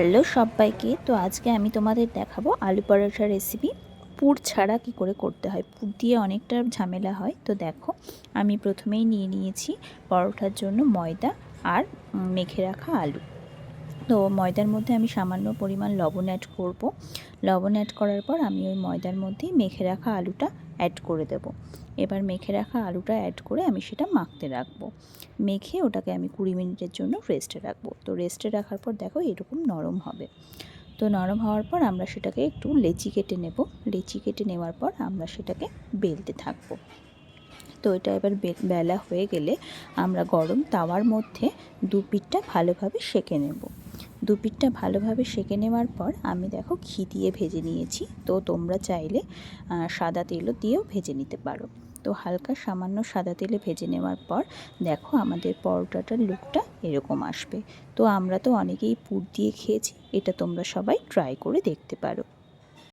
Hello সবাইকে। তো আজকে আমি তোমাদের দেখাবো আলু পরোটা রেসিপি পুর ছাড়া কি করে করতে হয়? পুর দিয়ে অনেকটা ঝামেলা হয়। তো দেখো, আমি প্রথমেই নিয়ে নিয়েছি পরোটার জন্য ময়দা আর মেখে রাখা আলু। তো ময়দার মধ্যে আমি সামান্য পরিমাণ লবণ অ্যাড করব। লবণ অ্যাড করার পর আমি ওই ময়দার মধ্যেই মেখে রাখা আলুটা অ্যাড করে দেব। এবার মেখে রাখা আলুটা অ্যাড করে আমি সেটা মাখতে রাখব। মেখে ওটাকে আমি কুড়ি মিনিটের জন্য রেস্টে রাখব। তো রেস্টে রাখার পর দেখো এরকম নরম হবে। তো নরম হওয়ার পর আমরা সেটাকে একটু লেচি কেটে নেব। লেচি কেটে নেওয়ার পর আমরা সেটাকে বেলতে থাকব। তো এটা এবার বেলা হয়ে গেলে আমরা গরম তাওয়ার মধ্যে দু পিঠটা ভালোভাবে সেঁকে নেব। দু পিঠটা ভালোভাবে সেঁকে নেওয়ার পর আমি দেখো ঘি দিয়ে ভেজে নিয়েছি। তো তোমরা চাইলে সাদা তেলও দিয়েও ভেজে নিতে পারো। তো হালকা সামান্য সাদা তেলে ভেজে নেওয়ার পর দেখো আমাদের পরোটাটার লুকটা এরকম আসবে। তো আমরা তো অনেকেই পুর দিয়ে খেয়েছি, এটা তোমরা সবাই ট্রাই করে দেখতে পারো।